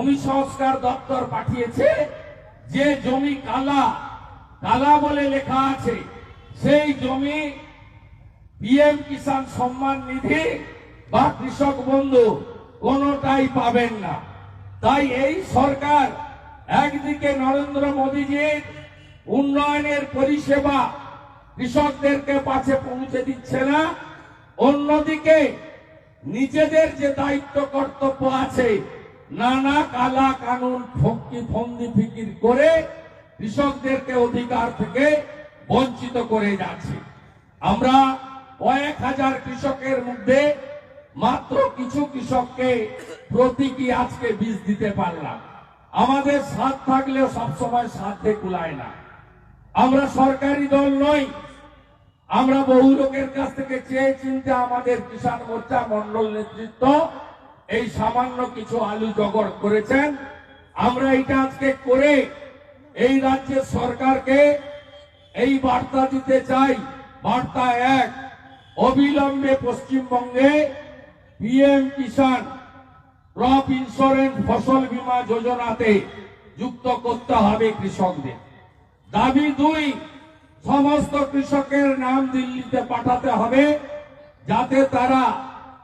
ভূমি সংস্কার দপ্তর পাঠিয়েছে, যে জমি কালা কালা বলে লেখা আছে, সেই জমি পিএম কিষাণ সম্মান নিধি বা কৃষক বন্ধু কোনোটাই পাবেন না। তাই এই সরকার একদিকে নরেন্দ্র মোদীজির উন্নয়নের পরিষেবা কৃষকদেরকে পাশে পৌঁছে দিচ্ছে না, অন্যদিকে নিজেদের যে দায়িত্ব কর্তব্য আছে নানা কালা কানুন ফকি ফন্দি ফিকির করে কৃষকদেরকে অধিকার থেকে বঞ্চিত করে যাচ্ছে। আমরা কয়েক হাজার কৃষকের মধ্যে মাত্র কিছু কৃষককে প্রতীকী আজকে বীজ দিতে পারলাম? আমাদের সাথ থাকলেও সবসময় সাধ্যে কুলায় না। আমরা সরকারি দল নই। আমরা বহু লোকের কাছ থেকে চেয়ে চিনতে আমাদের কিষাণ মোর্চা মন্ডল নেতৃত্ব এই সামান্য কিছু আলু জগড় করেছেন। আমরা এটা আজকে করে এই রাজ্যের সরকারকে এই বার্তা দিতে চাই। বার্তা এক, অবিলম্বে পশ্চিমবঙ্গে পিএম কিষাণ ক্রপ ইন্স্যুরেন্স ফসল বীমা যোজনাতে যুক্ত করতে হবে কৃষকদের। দাবি দুই, সমস্ত কৃষকের নাম দিল্লিতে পাঠাতে হবে যাতে তারা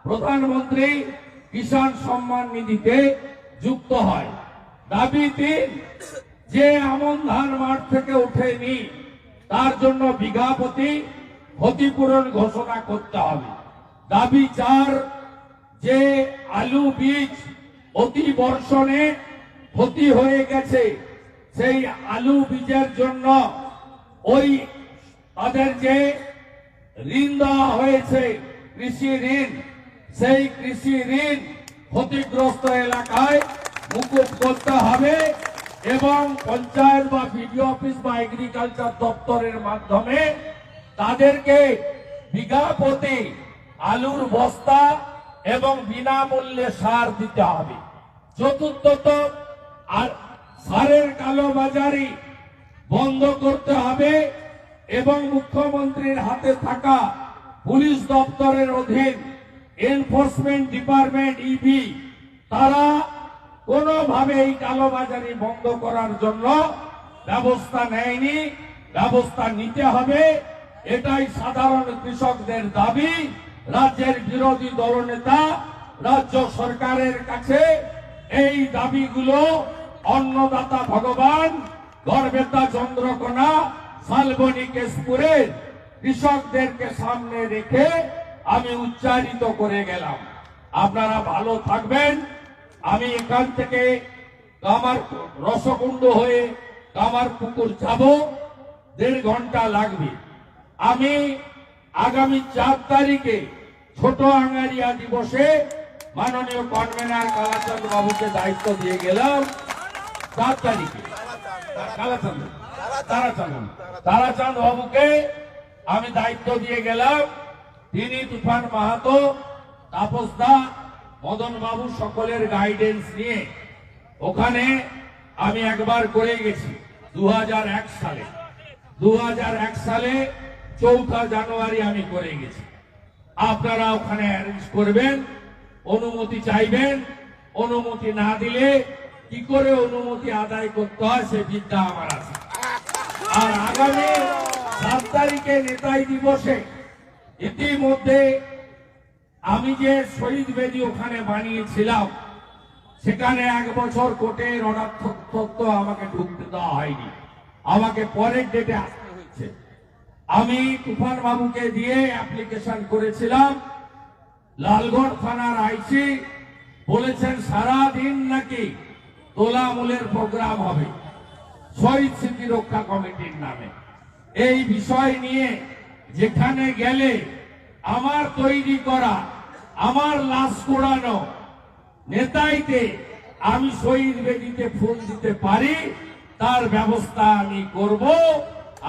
প্রধানমন্ত্রী কিষাণ সম্মান নিধিতে যুক্ত হয়। দাবি তিন, যে আমন ধান মাঠ থেকে উঠেনি, তার জন্য বিঘা প্রতি ক্ষতিপূরণ ঘোষণা করতে হবে। দাবি চার, যে আলু বীজ অতি বর্ষণে ক্ষতি হয়ে গেছে, সেই আলু বীজের জন্য ওই তাদের যে ঋণ দেওয়া হয়েছে, কৃষি ঋণ সেই কৃষি ঋণ ক্ষতিগ্রস্ত এলাকায় মুকুব করতে হবে এবং পঞ্চায়েত বা বিডিও অফিস বা এগ্রিকালচার দপ্তরের মাধ্যমে তাদেরকে বিঘা প্রতি আলুর বস্তা এবং বিনামূল্যে সার দিতে হবে। চতুর্থত, আর সারের কালোবাজারি বন্ধ করতে হবে এবং মুখ্যমন্ত্রীর হাতে থাকা পুলিশ দপ্তরের অধীন এনফোর্সমেন্ট ডিপার্টমেন্ট ইবি তারা কোনোভাবে এই কালোবাজারি বন্ধ করার জন্য ব্যবস্থা নেয়নি, ব্যবস্থা নিতে হবে। এটাই সাধারণ কৃষকদের দাবি। রাজ্যের বিরোধী দলনেতা রাজ্য সরকারের কাছে এই দাবিগুলো অন্নদাতা ভগবান গর্বেতা চন্দ্রকোনা, শালবনী কেশপুরের কৃষকদেরকে সামনে রেখে আমি উচ্চারিত করে গেলাম। আপনারা ভালো থাকবেন। আমি এখান থেকে কামার রসকুণ্ড হয়ে কামার পুকুর যাব। দেড় ঘণ্টা লাগবে। আমি আগামী চার তারিখে ছোট আঙ্গারিয়া দিবসে মাননীয় কনভেনার কালাচাঁদ বাবুকে দায়িত্ব দিয়ে গেলাম। চার তারিখে। কালাচাঁদ তারাচাঁদ। তারাচাঁদ বাবুকে আমি দায়িত্ব দিয়ে গেলাম। তিনি তুফান মাহাতো, তাপস দা, মদন বাবু সকলের গাইডেন্স নিয়ে। ওখানে আমি একবার করে গেছি দু হাজার এক সালে। দু হাজার এক সালে চৌঠা জানুয়ারি আমি করে গেছি। আপনারা ওখানে অ্যারেঞ্জ করবেন, অনুমতি চাইবেন, অনুমতি না দিলে কি করে অনুমতি আদায় করতে হয় সে বিদ্যা আমার আছে। আর আগামী সাত তারিখে নেতাই দিবসে ইতিমধ্যে আমি যে শহীদ বেদি ওখানে বানিয়েছিলাম, সেখানে এক বছর কোর্টের অর্ডার তথ্য আমাকে ঢুকতে দেওয়া হয়নি। আমাকে পরের ডেটে আসতে হয়েছে। আমি তুফান বাবুকে দিয়ে অ্যাপ্লিকেশন করেছিলাম। লালগড় থানার আইসি বলেছেন সারা দিন নাকি তোলামূলের প্রোগ্রাম হবে। শহীদ স্মৃতি রক্ষা কমিটির নামে। এই বিষয় নিয়ে যেখানে গেলে আমার তৈরি করা, আমার লাশ কোড়ানো নেতাইতে আমি শহীদ বেদিতে ফুল দিতে পারি, তার ব্যবস্থা আমি করব।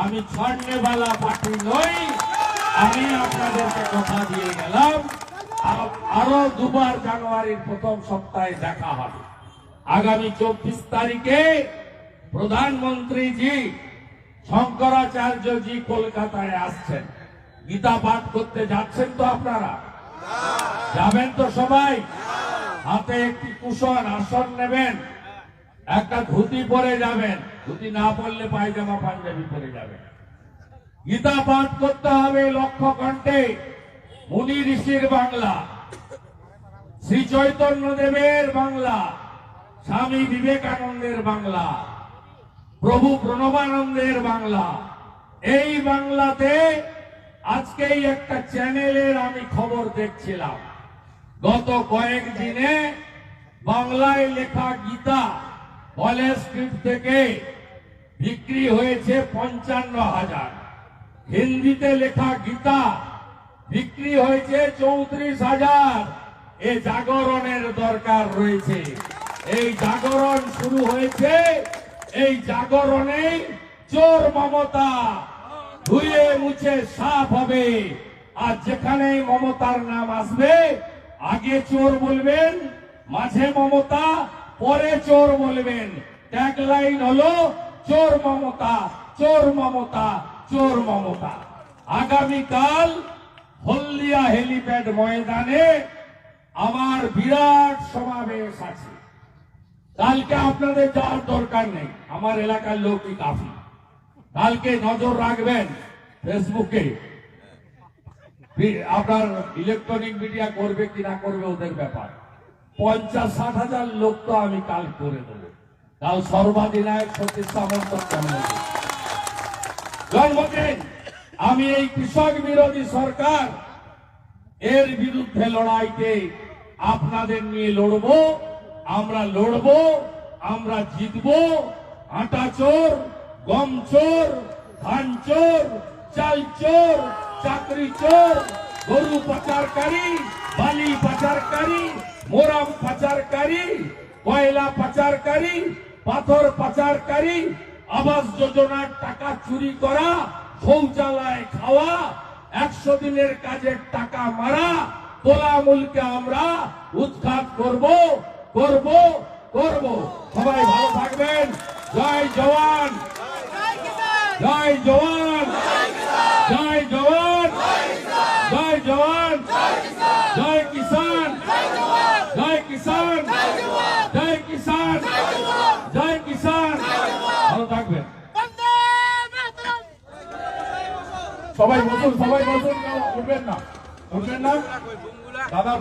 আমি ছন্নেবালা পার্টি নই, আমি আপনাদেরকে কথা দিয়ে গেলাম। আরও দুবার জানুয়ারির প্রথম সপ্তাহে দেখা হবে। আগামী চব্বিশ তারিখে প্রধানমন্ত্রীজি শঙ্করাচার্যজি কলকাতায় আসছেন। গীতা পাঠ করতে যাচ্ছেন তো আপনারা? যাবেন তো সবাই? হাতে একটি কুশন আসন নেবেন। একটা ধুতি পরে যাবেন। ধুতি না পরলে পায়জামা পাঞ্জাবি পরে যাবেন। গীতা পাঠ করতে হবে লক্ষ্য কণ্ঠে মুনি ঋষির বাংলা। শ্রী চৈতন্য দেবের বাংলা। স্বামী বিবেকানন্দের বাংলা। প্রভু প্রণবানন্দের বাংলা। এই বাংলাতে আজকেই একটা চ্যানেলের আমি খবর দেখছিলাম। গত কয়েকদিনে বাংলায় লেখা গীতা কলেজ থেকে বিক্রি হয়েছে পঞ্চান্ন হাজার। হিন্দিতে লেখা গীতা বিক্রি হয়েছে চৌত্রিশ হাজার। এ জাগরণের দরকার রয়েছে। এই জাগরণ শুরু হয়েছে, এই জাগরণে চোর মমতা। ধুয়ে মুছে সাফ হবে। আর যেখানে মমতার নাম আসবে, আগে চোর বলবেন, মাঝে মমতা, পরে চোর বলবেন। ট্যাগলাইন হলো, চোর মমতা চোর মমতা চোর মমতা। আগামীকাল হলদিয়া হেলিপ্যাড ময়দানে আমার বিরাট সমাবেশ আছে। কালকে আপনাদের যাওয়ার দরকার নেই, আমার এলাকার লোকই কাফি? কালকে নজর রাখবেন। ফেসবুকে। আপনার ইলেকট্রনিক মিডিয়া করবে কি না করবে ওদের ব্যাপার। পঞ্চাশ, ষাট হাজার লোক তো আমি কাল করে দেবো। কাল সর্বাধিনায়ক সতীশ সামন্ত জন্মদিন! আমি এই কৃষক বিরোধী সরকার। এর বিরুদ্ধে লড়াইতে আপনাদের নিয়ে লড়বো। আমরা লড়বো, আমরা জিতবো। আটা চোর, গম চোর, ধান চোর চাল চোর চাকরি চোর গরু পাচারকারী বালি পাচারকারী মোরাম পাচারকারী কয়লা পাচারকারী পাথর পাচারকারী আবাস যোজনার টাকা চুরি করা শৌচালয় খাওয়া একশো দিনের কাজের টাকা মারা তোলা মূলকে আমরা উৎখাত করব করব করব। সবাই ভালো থাকবেন। জয় জওয়ান। জয় জওয়ান জয় জওয়ান জয় জওয়ান জয় কিষান জয় কিষান জয় কিষান জয় কিষান ভালো থাকবেন বন্দে মাতরম সবাই বসুন সবাই বসুন উঠবেন না। উঠবেন না? দাদা